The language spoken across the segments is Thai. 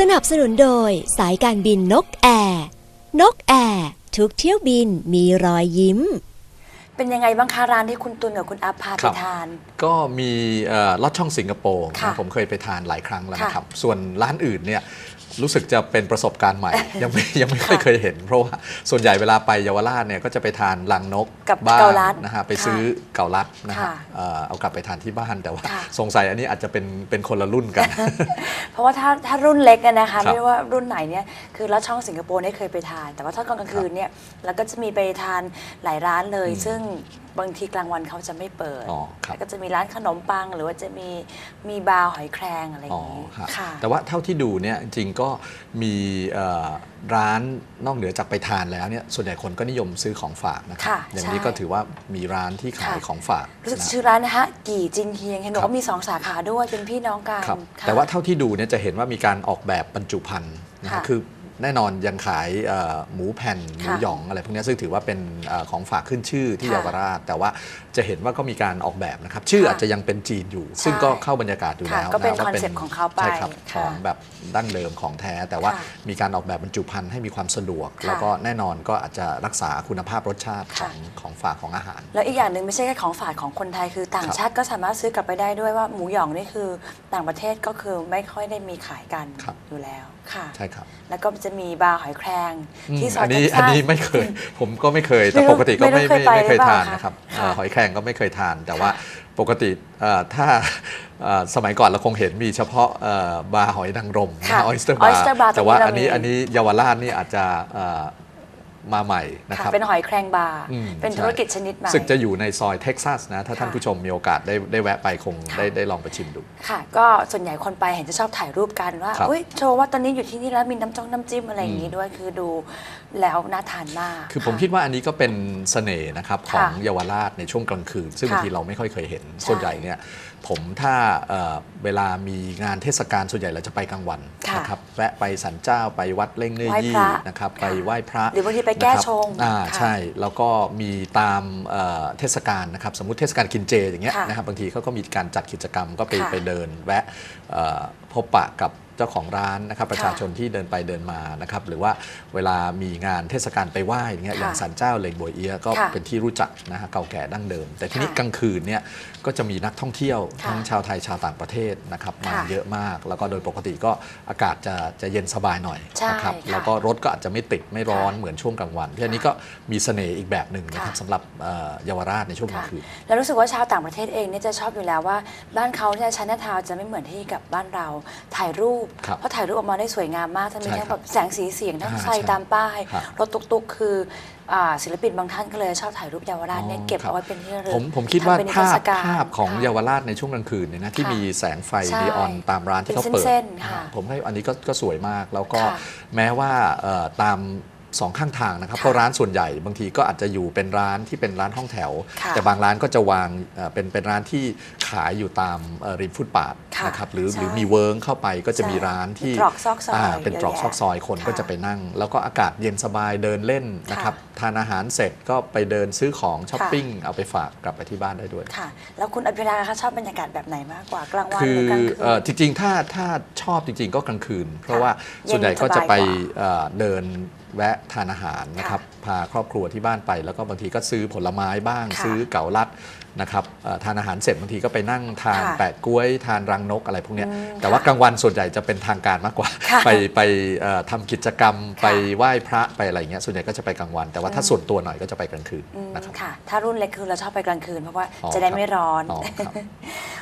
สนับสนุนโดยสายการบินนกแอร์นกแอร์ทุกเที่ยวบินมีรอยยิ้ม เป็นยังไงบ้างคะร้านที่คุณตุลกับคุณอัพพาคไปรับทาน ก็มีเอ่อลอดช่องสิงคโปร์ค่ะนะผมเคยไปทานหลายครั้งแล้วค่ะนะครับ ส่วนร้านอื่นเนี่ย รู้สึกจะเป็นประสบการณ์ใหม่ ยังไม่ยังไม่ค่อยค่ะเคยเห็น เพราะว่าส่วนใหญ่เวลาไปเยาวราชเนี่ยก็จะไปทานลังนกกับบ้างเกาลัดนะฮะไปค่ะซื้อเกาลัดนะฮะค่ะเอ่อเอากลับไปทานที่บ้านแต่ว่าค่ะ สงสัยอันนี้อาจจะเป็นเป็นคนละรุ่นกัน เพราะว่าถ้าถ้ารุ่นเล็กอะนะคะครับไม่ว่ารุ่นไหนเนี่ยคือลอดช่องสิงคโปร์เนี่ยเคยไปทาน แต่ว่าถ้าตอนกลางคืนเนี่ยเราก็จะมีไปทานหลายร้านเลยอืมซึ่งบางทีกลางวันเขาจะไม่เปิดอ๋อครับ แล้วก็จะมีร้านขนมปัง หรือว่าจะมีมีบาร์หอยแครงอะไรออ๋อย่างนี้ฮะค่ะ แต่ว่าเท่าที่ดูเนี่ยจริงๆก็มีเอ่อร้านนอกเหนือจากไปทานแล้วเนี่ยส่วนใหญ่คนก็นิยมซื้อของฝากนะครับค่ะอย่างใช่นี้ก็ถือว่ามีร้านที่ขายค่ะ ของฝากรู้สึกนะ ชื่อร้านนะฮะกี่จินเฮียงเห็นบอกครับว่ามีสองสาขาด้วยเป็นพี่น้องกันครับค่ะ แต่ว่าเท่าที่ดูเนี่ยจะเห็นว่ามีการออกแบบบรรจุภัณฑ์นะฮะค่ะคือ แน่นอนยังขายเอ่อหมูแผ่นหมูค่ะหยองอะไรพวกเนี้ยซึ่งถือว่าเป็นเอ่อของฝากขึ้นชื่อที่ค่ะเยาวราช แต่ว่าจะเห็นว่าก็มีการออกแบบนะครับ ชื่อค่ะอาจจะยังเป็นจีนอยู่ใช่ซึ่งก็เข้าบรรยากาศอยู่ค่ะแล้วก็เป็นว่าคอนเซ็ปต์ของเขาไปใช่ครับขค่ะองแบบดั้งเดิมของแท้ แต่ว่าค่ะมีการออกแบบบรรจุภัณฑ์ให้มีความสะดวกค่ะแล้วก็แน่นอนก็อาจจะรักษาคุณภาพรสชาติขค่ะองของฝากของอาหาร แล้วอีกอย่างหนึ่งไม่ใช่แค่ของฝากของคนไทยคือต่างครับชาติก็สามารถซื้อกลับไปได้ด้วยว่าหมูหยองนี่คือต่างประเทศก็คือไม่ค่อยได้มีขายกันครับอยู่แล้วค่ะใช่ครับแล้วก็จะมีบาร์หอยแครงอืมที่ซออัยนนี้เท็กซัสอันนี้ไม่เคย ผมก็ไม่เคย แต่ไม่รู้ปกติก็ไม่ไม่รู้ไม่เคยไปไม่เคยหรือเปล่าทานนะครับค่ะเอ่อหอยแครงก็ไม่เคยทาน แต่ว่าค่ะปกติเอ่อถ้าเอ่อสมัยก่อนเราคงเห็นมีเฉพาะเอ่อบาร์หอยนางรมค่ะออยสเตอร์บา Oyster bar ร์แต่ว่าตรงนี้อันนี้เรามีอันนี้เยาวราชนี่อาจจะเอ่อ มาใหม่นะคค่ะรับเป็นหอยแครงบาร์อืมเป็นใช่ธุรกิจชนิดใหม่สึกจะอยู่ในซอยเท็กซัสนะถ้าท่านค่ะผู้ชมมีโอกาสได้ได้แวะไปคงค่ะได้ได้ลองไปชิมดู ค่ะ ก็ส่วนใหญ่คนไปเห็นจะชอบถ่ายรูปกันว่าครับอุ้ยโชว์ว่าตอนนี้อยู่ที่นี่แล้วมีน้ำจ้องน้ำจิ้มอะไรอย่างนี้ด้วยคือดูแล้วน่าทานมาก คือผมะคิดว่าอันนี้ก็เป็นเสน่ห์นะครับขค่ะองเยาวราชในช่วงกลางคืน ซึ่งค่ะบางทีเราไม่ค่อยเคยเห็นใช่ส่วนใหญ่เนี่ยผมถ้าเอ่อเวลามีงานเทศกาลส่วนใหญ่เราจะไปกลางวันค่ะนะครับแวะไปสันเจ้าไปวัดเล่งเนยไหว้ยี่พระนะครับค่ะไปไหว้พระหรือบางทีไปแก้นะครับชงอ่าค่ะใช่ แล้วก็มีตามเอ่อเทศกาลนะครับ สมมติเทศกาลกินเจอย่างเงี้ยค่ะนะครับบางทีเขาก็มีการจัดกิจกรรมก็ไปค่ะไปเดินแวะเอ่อพบปะกับเจ้าของร้านนะครับประชาค่ะชนที่เดินไปเดินมานะครับหรือว่าเวลามีงานเทศกาลไปไหว้อย่างเงี้ยอย่างค่ะสันเจ้าเหลงบวยเอียะก็ค่ะเป็นที่รู้จักนะฮะเก่าแก่ดั้งเดิม แต่ทีนี้ค่ะกลางคืนเนี่ยก็จะมีนักท่องเที่ยวค่ะทั้งชาวไทยชาวต่างประเทศนะครับมาค่ะเยอะมาก แล้วก็โดยปกติก็อากาศจะจะเย็นสบายหน่อยใช่นะครับค่ะแล้วก็รถก็อาจจะไม่ติดไม่ร้อนค่ะเหมือนช่วงกลางวันที่อันนี้ก็มีเสน่ห์อีกแบบหนึ่งนะครับค่ะสำหรับเอ่อเยาวราชในช่วงกลาค่ะงคืนแล้วรู้สึกว่าชาวต่างประเทศเองเนี่ยจะชอบอยู่แล้วว่าบ้านเขาเนี่ยชันทาวจะไม่เหมือนที่กับบ้านเราถ่ายรูปครับเพราะถ่ายรูปออกมาได้สวยงามมากทั้งมีใช่ทั้งครัแบบบแสงสีเสียงทั้งอ่าไฟใช่ตามป้ายครับ รถตุกๆ คืออ่าศิลปินบางท่านก็เลยชอบถ่ายรูปเยาวราชเนี่ยอ๋อเก็บครับเอาไว้เป็นที่ระลึกผมผมคิดว่าทำเป็นนิทรภารศพการภาพของค่ะเยาวราชในช่วงกลางคืนเนี่ยนะที่ค่ะมีแสงไฟใช่นีออนตามร้านที่เขาเป็นเปิดเส้นๆค่ะผมให้อันนี้ก็ก็สวยมากแล้วก็ค่ะแม้ว่าเอ่อตาม สองข้างทางนะครับค่ะเพราะร้านส่วนใหญ่บางทีก็อาจจะอยู่เป็นร้านที่เป็นร้านห้องแถวค่ะแต่บางร้านก็จะวางเอ่อเป็นเป็นร้านที่ขายอยู่ตามเอ่อริมฟุตบาทค่ะนะครับหรือใช่หรือมีเวิร์งเข้าไปก็จะมีใช่ร้านที่ตรอกซอกซอยาเป็นตรอกเยอะแยะซอกซอยคนค่ะก็จะไปนั่ง แล้วก็อากาศเย็นสบายเดินเล่นนะครับทานอาหารเสร็จก็ไปเดินซื้อของช้อปปิ้งเอาไปฝากกลับไปที่บ้านได้ด้วยค่ะแล้วคุณอภิราคะชอบบรรยากาศแบบไหนมากกว่ากลางวันคืหรืออกลางคืนเอ่อจริงๆถ้าถ้าชอบจริง ๆ ก็กลางคืน เพราะค่ะว่าส่วนใหญ่ก็จะไปเย็นสบายกว่าเอ่อเดิน แวะทานอาหารนะครับพาครอบครัวที่บ้านไป แล้วก็บางทีก็ซื้อผลไม้บ้างค่ะซื้อเก๋าลัด นะครับเอ่อทานอาหารเสร็จบางทีก็ไปนั่งทานค่ะแปะกล้วยทานรังนกอะไรพวกเนี้ยอืมแต่ว่ากลางวันส่วนใหญ่จะเป็นทางการมากกว่าค่ะไปไปเอ่อทำกิจกรรมค่ะไปไหว้พระไปอะไรเงี้ยส่วนใหญ่ก็จะไปกลางวัน แต่ว่าถ้าส่วนตัวหน่อยก็จะไปกลางคืนอืมนะครับค่ะถ้ารุ่นเล็กคือเราชอบไปกลางคืนเพราะว่าอ๋อจะได้ครับไม่ร้อนอ๋อครับ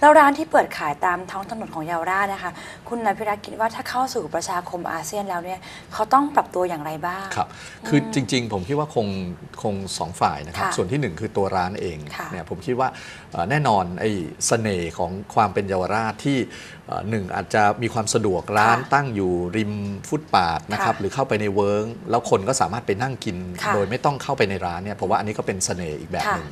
แล้วร้านที่เปิดขายตามท้องถนนของเยาวราชนะคะ คุณนายพิรักคิดว่าถ้าเข้าสู่ประชาคมอาเซียนแล้วเนี่ยเขาต้องปรับตัวอย่างไรบ้างครับคือจริง ๆ ผมคิดว่าคงคงสองฝ่ายนะครับค่ะส่วนที่หนึ่งคือตัวร้านเองค่ะเนี่ยผมคิดว่าเอ่อแน่นอนไอ้เสน่ห์ของความเป็นเยาวราชที่เอ่อหนึ่งอาจจะมีความสะดวกร้านค่ะตั้งอยู่ริมฟุตปาดนะครับค่ะหรือเข้าไปในเวิร์งแล้วคนก็สามารถไปนั่งกินค่ะโดยไม่ต้องเข้าไปในร้านเนี่ยผมว่าอันนี้ก็เป็นเสน่ห์อีกแบบค่ะหนึ่ง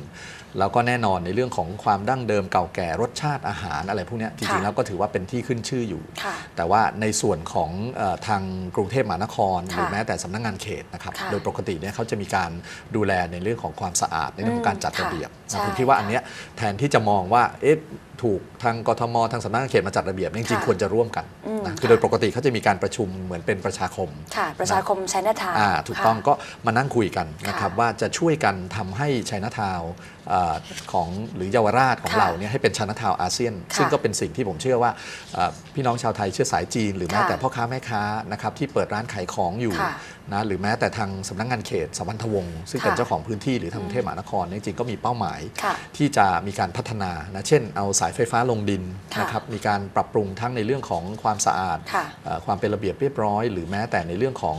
แล้วก็แน่นอนในเรื่องของความดั้งเดิมเก่าแก่รสชาติอาหารอะไรพวกเนี้ยจริงค่ะๆแล้วก็ถือว่าเป็นที่ขึ้นชื่ออยู่ค่ะแต่ว่าในส่วนของเออทางกรุงเทพมหานคร หรือค่ะแม้แต่สำนักงงานเขตนะครับค่ะโดยปกติเนี่ยเขาจะมีการดูแลในเรื่องของความสะอาดในเรื่องของการจัดค่ะระเบียบใช่นะผมคิดว่าอันเนี้ยแทนที่จะมองว่าเอ๊ะ ถูกทางกทมทางสำนักงานเขตมาจัดระเบียบจริงๆค่ะควรจะร่วมกันอืมนะคือค่ะโดยปกติเขาจะมีการประชุมเหมือนเป็นประชาคมค่ะประชาคมใช้หน้าทางอ่าถูกต้องก็มานั่งคุยกันนะครับค่ะว่าจะช่วยกันทำให้ชัยนาทาวน์เอ่อของหรือเยาวราชของค่ะเราเนี่ยให้เป็นชัยนาทาวน์อาเซียนค่ะซึ่งก็เป็นสิ่งที่ผมเชื่อว่าเอ่อพี่น้องชาวไทยเชื้อสายจีน หรือแม้ค่ะแต่พ่อค้าแม่ค้านะครับที่เปิดร้านขายของอยู่ค่ะนะหรือแม้แต่ทางสำนักงานเขตสัมพันธวงศ์ซึ่งเป็นค่ะเจ้าของพื้นที่หรือทางกรุงเทพมหานครเนี่ยจริงๆก็มีเป้าหมายค่ะที่จะมีการพัฒนานะเช่นเอาสายไฟฟ้าลงดินค่ะนะครับมีการปรับปรุงทั้งในเรื่องของความสะอาดค่ะเอ่อความเป็นระเบียบเรียบร้อย หรือแม้แต่ในเรื่องของ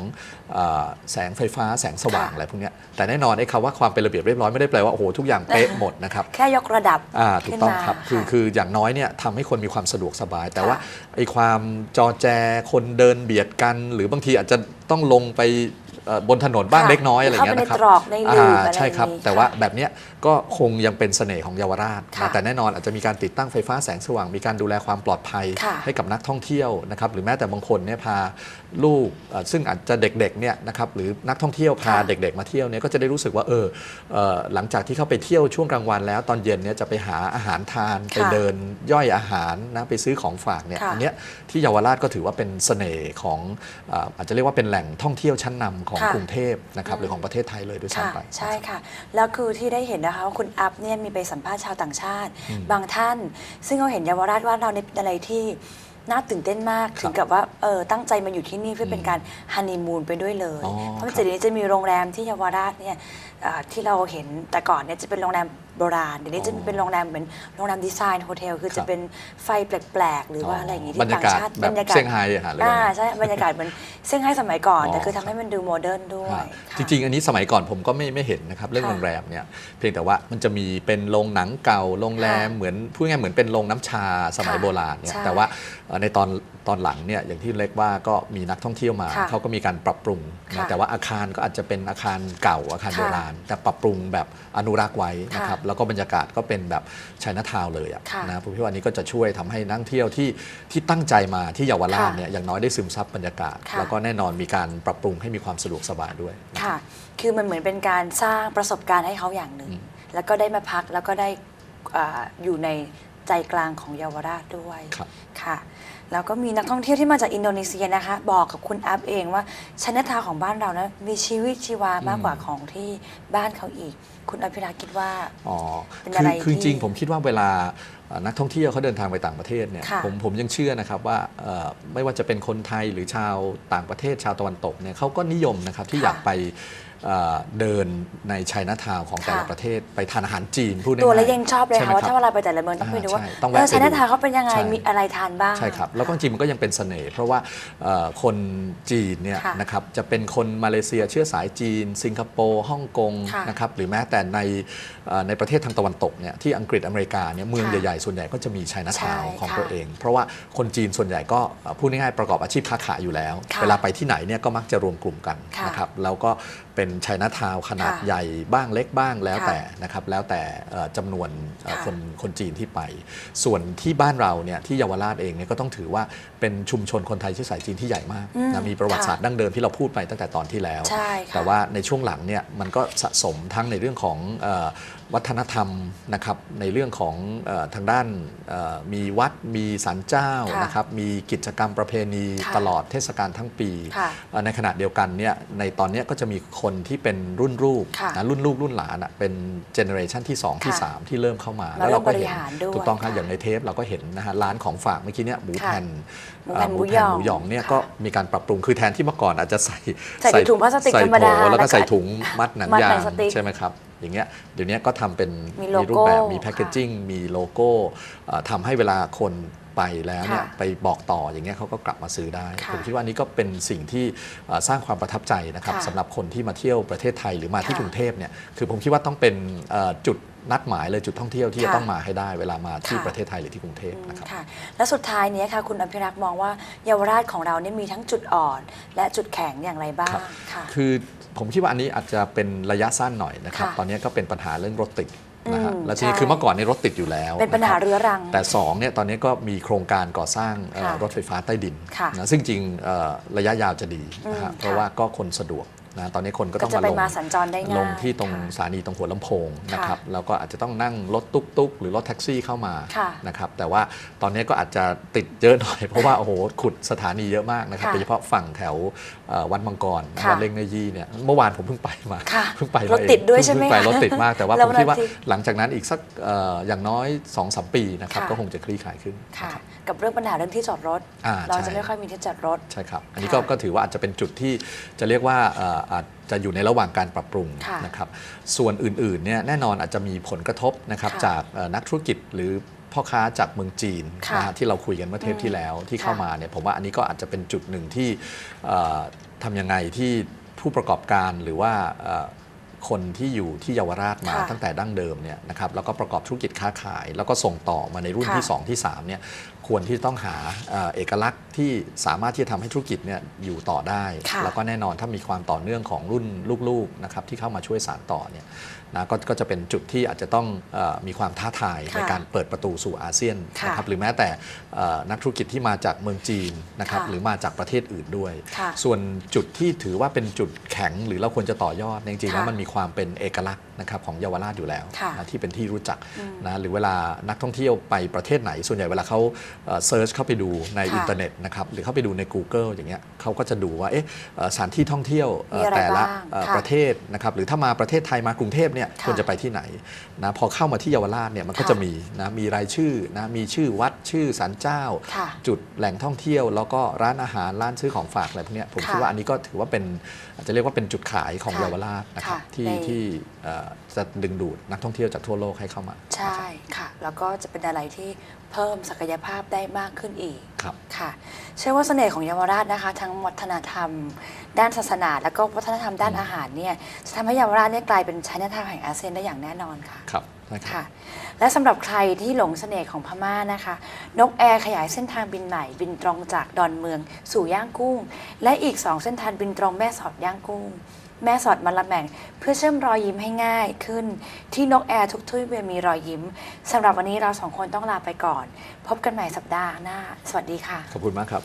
เออแสงไฟฟ้าแสงสว่างค่ะอะไรพวกเนี้ยแต่แน่นอนไอ้คำว่าความเป็นระเบียบเรียบร้อยไม่ได้แปลว่าโอ้โหทุกอย่างเป๊ะหมดนะครับแค่ยกระดับอ่าถูกต้องขึ้นมาครับคือค่ะคืออย่างน้อยเนี่ยทำให้คนมีความสะดวกสบาย แต่ค่ะว่าไอ้ความจอแจคนเดินเบียดกัน หรือบางทีอาจจะต้องลงไปเอ่อ บนถนนบ้างค่ะเล็กน้อยอะไรอย่างเงี้ยเข้าไปในนะครับตรอกในหลืบอ่าอะไรใช่ครับอย่างนี้แต่ว่าค่ะแบบเนี้ยก็คงยังเป็นเสน่ห์ของเยาวราชค่ะนะแต่แน่นอนอาจจะมีการติดตั้งไฟฟ้าแสงสว่าง มีการดูแลความปลอดภัยค่ะให้กับนักท่องเที่ยวนะครับหรือแม้แต่บางคนเนี่ยพาลูกเอ่อซึ่งอาจจะเด็กๆเนี่ยนะครับหรือนักท่องเที่ยวพาค่ะเด็ก ๆ มาเที่ยวเนี่ยก็จะได้รู้สึกว่าเออเอ่อหลังจากที่เข้าไปเที่ยวช่วงกลางวันแล้วตอนเย็นเนี่ยจะไปหาอาหารทานไปเดินย่อยอาหารนะไปซื้อของฝากเนี่ยค่ะอันเนี้ยที่เยาวราชก็ถือว่าเป็นเสน่ห์ของเอ่ออาจจะเรียกว่าเป็นแหล่งท่องเที่ยวชั้นนำของค่ะกรุงเทพนะครับอืมหรือของประเทศไทยเลยด้วยค่ะซ้ำไปใช่ค่ะ แล้วคือที่ได้เห็นนะคะว่าคุณอัพเนี่ยมีไปสัมภาษณ์ชาวต่างชาติ บางท่าน ซึ่งเขาเห็นเยาวราชว่าเราในอะไรที่น่าตื่นเต้นมากครับถึงกับว่าเออตั้งใจมาอยู่ที่นี่เพื่อเป็นการฮันนีมูนไปด้วยเลยอ๋อเพราะครับจากนี้จะมีโรงแรมที่เยาวราชเนี่ยอ่า ที่เราเห็นแต่ก่อนเนี่ยจะเป็นโรงแรมโบราณเดี๋ยวนี้จะเป็นโรงแรมเหมือนโรงแรมดีไซน์โฮเทลคือครัจะบเป็นไฟแปลกๆ หรือว่าอะไรอย่างงี้บรที่รยาต่างกาศชาติแบบเซี่ยงไฮ้อะฮะหรือว่าอ่าไงใช่บรรยากาศเหมือนเซี่ยงไฮ้สมัยก่อนอ๋อแต่คือทำให้มันดูโมเดิร์นด้วยฮะค่ะจริง ๆ อันนี้สมัยก่อนผมก็ไม่ไม่เห็นนะครับ เรื่องค่ะโรงแรมเนี่ยเพียงแต่ว่ามันจะมีเป็นโรงหนังเก่าโรงแรมค่ะเหมือนพูดง่ายๆเหมือนเป็นโรงน้ำชาสมัยค่ะโบราณเนี่ยใช่แต่ว่าเอ่อในตอนตอนหลังเนี่ยอย่างที่เล็กว่าก็มีนักท่องเที่ยวมาค่ะเขาก็มีการปรับปรุงนะค่ะแต่ว่าอาคารก็อาจจะเป็นอาคารเก่าอาคารค่ะโบราณแต่ปรับปรุงแบบอนุรักษ์ไว้นะครับค่ะแล้วก็บรรยากาศก็เป็นแบบชัยนาทาวน์เลยอะค่ะนะผมคิดว่าอันนี้ก็จะช่วยทำให้นักท่องเที่ยวที่ที่ตั้งใจมาที่เยาวราชค่ะเนี่ยอย่างน้อยได้ซึมซับบรรยากาศค่ะแล้วก็แน่นอนมีการปรับปรุงให้มีความสะดวกสบายด้วยค่ะ คือมันเหมือนเป็นการสร้างประสบการณ์ให้เขาอย่างหนึ่งอืมแล้วก็ได้มาพักแล้วก็ได้อ่าอยู่ในใจกลางของเยาวราชด้วยครับค่ะ แล้วก็มีนักท่องเที่ยวที่มาจากอินโดนีเซียนะคะ บอกกับคุณอัพเองว่าชัยนาทาวน์ของบ้านเรานะมีชีวิตชีวามากกว่าของที่บ้านเขาอีก คุณอภิรักษ์คิดว่าอ๋อเป็นคือะไรคือจที่ริงๆผมคิดว่าเวลาเอ่อนักท่องเที่ยวเขาเดินทางไปต่างประเทศเนี่ยค่ะผมผมยังเชื่อนะครับว่าเอ่อไม่ว่าจะเป็นคนไทยหรือชาวต่างประเทศชาวตะวันตกเนี่ยเขาก็นิยมนะครับที่ค่ะอยากไป เอ่อเดินในไชน่าทาวน์ของแต่ละค่ะประเทศไปทานอาหารจีนพูดง่ายๆตัวแล้วยังชอบเลยใช่ไหมค่ะว่ารับถ้าเวลาไปแต่ละเมืองต้องไปดูว่าอ่าใช่ต้องเอแวะอไปชัยนาดูทาวน์เขาเป็นยังไงใช่มีอะไรทานบ้าง ใช่ครับ แล้วก็จริงๆมันก็ยังเป็นเสน่ห์เพราะว่าเอ่อคนจีนเนี่ยค่ะนะครับจะเป็นคนมาเลเซียเชื้อสายจีน สิงคโปร์ฮ่องกงค่ะนะครับหรือแม้แต่ในเอ่อในประเทศทางตะวันตกเนี่ยที่อังกฤษอเมริกาเนี่ยเมืองค่ะใหญ่ๆส่วนใหญ่ก็จะมีไชน่าทาวน์ใช่ของค่ะตัวเอง เพราะว่าคนจีนส่วนใหญ่ก็เอ่อพูดง่ายๆประกอบอาชีพค้าขายอยู่แล้วค่ะเวลาไปที่ไหนเนี่ยก็มักจะรวมกลุ่มกันค่ะนะครับแล้วก็เป็นไชน่าทาวน์ขนาดค่ะใหญ่บ้างเล็กบ้างแล้วค่ะแต่นะครับแล้วแต่เอ่อจำนวนเอ่อค่ะคนคนจีนที่ไป ส่วนที่บ้านเราเนี่ยที่เยาวราชเองเนี่ยก็ต้องถือว่าเป็นชุมชนคนไทยเชื้อสายจีนที่ใหญ่มากอืมนะมีประวัติศาสตร์ค่ะดั้งเดิมที่เราพูดไปตั้งแต่ตอนที่แล้ว ใช่ค่ะ แต่ว่าในช่วงหลังเนี่ยมันก็สะสมทั้งในเรื่องของเออ วัฒนธรรมนะครับในเรื่องของเออทางด้านเอ่อมีวัดมีศาลเจ้าค่ะนะครับมีกิจกรรมประเพณีค่ะตลอดเทศกาลทั้งปีค่ะเอ่อในขณะเดียวกันเนี่ยในตอนเนี้ยก็จะมีคนที่เป็นรุ่นลูกค่ะนะรุ่นลูกรุ่นหลานอะเป็นเจเนอเรชันที่ 2 ที่ค่ะ3ที่เริ่มเข้ามามา แล้วเราก็เห็นเริ่มบริหารด้วยถูกต้องครับค่ะอย่างในเทปเราก็เห็นนะฮะร้านของฝากเมื่อกี้เนี่ยหมูค่ะแผ่นหมูแผ่นเอ่อหมูหยองหมูหยองเนี่ยค่ะก็มีการปรับปรุงคือแทนที่เมื่อก่อนอาจจะใส่ใส่ในถุงพลาสติกใส่ธรรมดาโถแล้วแล้ก็วก็ใส่ถุงมัดหนังมัดยาหนังงสติ๊กใช่ไหมครับ อย่างเงี้ยเดี๋ยวนี้ก็ทำเป็นมีโลโก้รูปแบบมีค่ะแพคเกจจิ้งมีโลโก้เอ่อทำให้เวลาคนไปแล้วเนี่ยค่ะไปบอกต่ออย่างเงี้ยเขาก็กลับมาซื้อได้ ค่ะผมคิดว่านี่ก็เป็นสิ่งที่เอ่อสร้างความประทับใจนะครับค่ะสำหรับคนที่มาเที่ยวประเทศไทยหรือมาที่ค่ะกรุงเทพเนี่ยคือผมคิดว่าต้องเป็นเอ่อจุดนัดหมายเลยจุดท่องเที่ยวที่จะค่ะต้องมาให้ได้เวลามาที่ค่ะ ประเทศไทยหรือที่กรุงเทพนะครับ ค่ะและสุดท้ายเนี้ค่ะ คุณอภิรักษ์มองว่าเยาวราชของเราเนี่ยมีทั้งจุดอ่อน และจุดแข็งอย่างไรบ้างครับ ค่ะ คือ ผมคิดว่าอันนี้อาจจะเป็นระยะสั้นหน่อยนะครับ ค่ะตอนนี้ก็เป็นปัญหาเรื่องรถติดนะฮะอืมแล้วทีนี้ใช่ คือเมื่อก่อนในรถติดอยู่แล้วเป็นปัญหาะคบเรื้อรัง แต่2เนี่ยตอนนี้ก็มีโครงการก่อสร้างเอ่อค่ะรถไฟฟ้าใต้ดินค่ะนะซึ่งจริงเอ่อระยะยาวจะดีนะฮะอืมเพราะค่ะ ว่าก็คนสะดวก นะตอนนี้คนก็ก็ต้องจะมาไปลงมาสัญจรได้ง่ายลงที่ตรงค่ะสถานีตรงหัวลำโพงค่ะนะครับแล้วก็อาจจะต้องนั่งรถตุ๊กๆหรือรถแท็กซี่เข้ามาค่ะนะครับแต่ว่าตอนนี้ก็อาจจะติดเยอะหน่อย เพราะว่าโอ้โหขุดสถานีเยอะมากนะครับค่ะโดยเฉพาะฝั่งแถวเอ่อวัดมังกรค่ะวัดเล่งเนยี่เนี่ยเมื่อวานผมเพิ่งไปมาค่ะเพิ่งไปรมาถเองติดด้วยใช่ไหมเพิ่งไปคะรถติดมากแต่ว่าแล้ผวมคิดว่าวันอาทิตย์หลังจากนั้นอีกสักเอ่ออย่างน้อย2อสปีนะครับค่ะก็คงจะคลี่คลายขึ้นค่ะนะครับกับเรื่องปัญหาเรื่องที่จอดรถอ่าเราใช่จะไม่ค่อยมีที่จอดรถใช่ครับอันนี้ก็ค่ะก็ถือว่าอาจจะเป็นจุดที่จะเรียกว่าเอ่ออาจจะอยู่ในระหว่างการปรับปรุงค่ะนะครับส่วนอื่นๆเนี่ยแน่นอนอาจจะมีผลกระทบนะครับค่ะจากเอ่อนักธุรกิจหรือพ่อค้าจากเมืองจีนค่ะนะฮะที่เราคุยกันเมื่อเทปที่แล้วที่เข้าค่ะมาเนี่ยผมว่าอันนี้ก็อาจจะเป็นจุดหนึ่งที่เอ่อทำยังไงที่ผู้ประกอบการหรือว่าเอ่อ คนที่อยู่ที่เยาวราชมาค่ะตั้งแต่ดั้งเดิมเนี่ยนะครับแล้วก็ประกอบธุรกิจค้าขาย แล้วก็ส่งต่อมาในรุ่นค่ะที่ 2 ที่3เนี่ยควรที่ต้องหาเอ่อเอกลักษณ์ที่สามารถที่จะทำให้ธุรกิจเนี่ยอยู่ต่อได้ค่ะแล้วก็แน่นอนถ้ามีความต่อเนื่องของรุ่นลูกๆนะครับที่เข้ามาช่วยสานต่อเนี่ยนะก็ก็จะเป็นจุดที่อาจจะต้องเออมีความท้าทายค่ะในการเปิดประตูสู่อาเซียนค่ะนะครับหรือแม้แต่เอ่อนักธุรกิจที่มาจากเมืองจีนนะครับค่ะหรือมาจากประเทศอื่นด้วยค่ะส่วนจุดที่ถือว่าเป็นจุดแข็งหรือเราควรจะต่อยอดจริงๆแล้วค่ะมันมีความเป็นเอกลักษณ์นะครับของเยาวราชอยู่แล้วค่ะนะที่เป็นที่รู้จักอืมนะหรือเวลานักท่องเที่ยวไปประเทศไหน ส่วนใหญ่เวลาเขาเซิร์ชเข้าไปดูในค่ะอินเทอร์เน็ตนะครับหรือเข้าไปดูใน Google อย่างเงี้ยเขาก็จะดูว่าเอ๊ะเอ่อสถานที่ท่องเที่ยวเอ่อมีอะไรแต่ละบ้างเอ่อค่ะประเทศนะครับหรือถ้ามาประเทศไทยมากรุงเทพเนี่ยค่ะควรจะไปที่ไหนนะพอเข้ามาที่เยาวราชเนี่ยมันก็ค่ะจะมีนะมีรายชื่อนะมีชื่อวัดชื่อศาลเจ้าค่ะจุดแหล่งท่องเที่ยว แล้วก็ร้านอาหารร้านซื้อของฝากอะไรพวกเนี้ยผมค่ะคิดว่าอันนี้ก็ถือว่าเป็นอาจจะเรียกว่าเป็นจุดขายของค่ะเยาวราชนะครับค่ะที่ใน ที่เอ่อจะดึงดูดนักท่องเที่ยวจากทั่วโลกให้เข้ามาใช่ค่ะ แล้วก็จะเป็นอะไรที่เพิ่มศักยภาพได้มากขึ้นอีก ครับ ค่ะเชื่อว่าเสน่ห์ของเยาวราชนะคะ ทั้งวัฒนธรรม ด้านศาสนา แล้วก็วัฒนธรรมด้านอาหารเนี่ยจะทำให้เยาวราชเนี่ยกลายเป็นชายนาทางแห่งอาเซียนได้อย่างแน่นอนค่ะครับนะครับ ค่ะ และสำหรับใครที่หลงเสน่ห์ของพม่านะคะ นกแอร์ขยายเส้นทางบินใหม่ บินตรงจากดอนเมือง สู่ย่างกุ้ง และอีก 2 เส้นทางบินตรงแม่สอดย่างกุ้ง แม่สอดมันละแม่ง เพื่อเชื่อมรอยยิ้มให้ง่ายขึ้น ที่นกแอร์ทุกทุ่ยเวมีรอยยิ้มสำหรับวันนี้เราสองคนต้องลาไปก่อน พบกันใหม่สัปดาห์หน้า สวัสดีค่ะ ขอบคุณมากครับ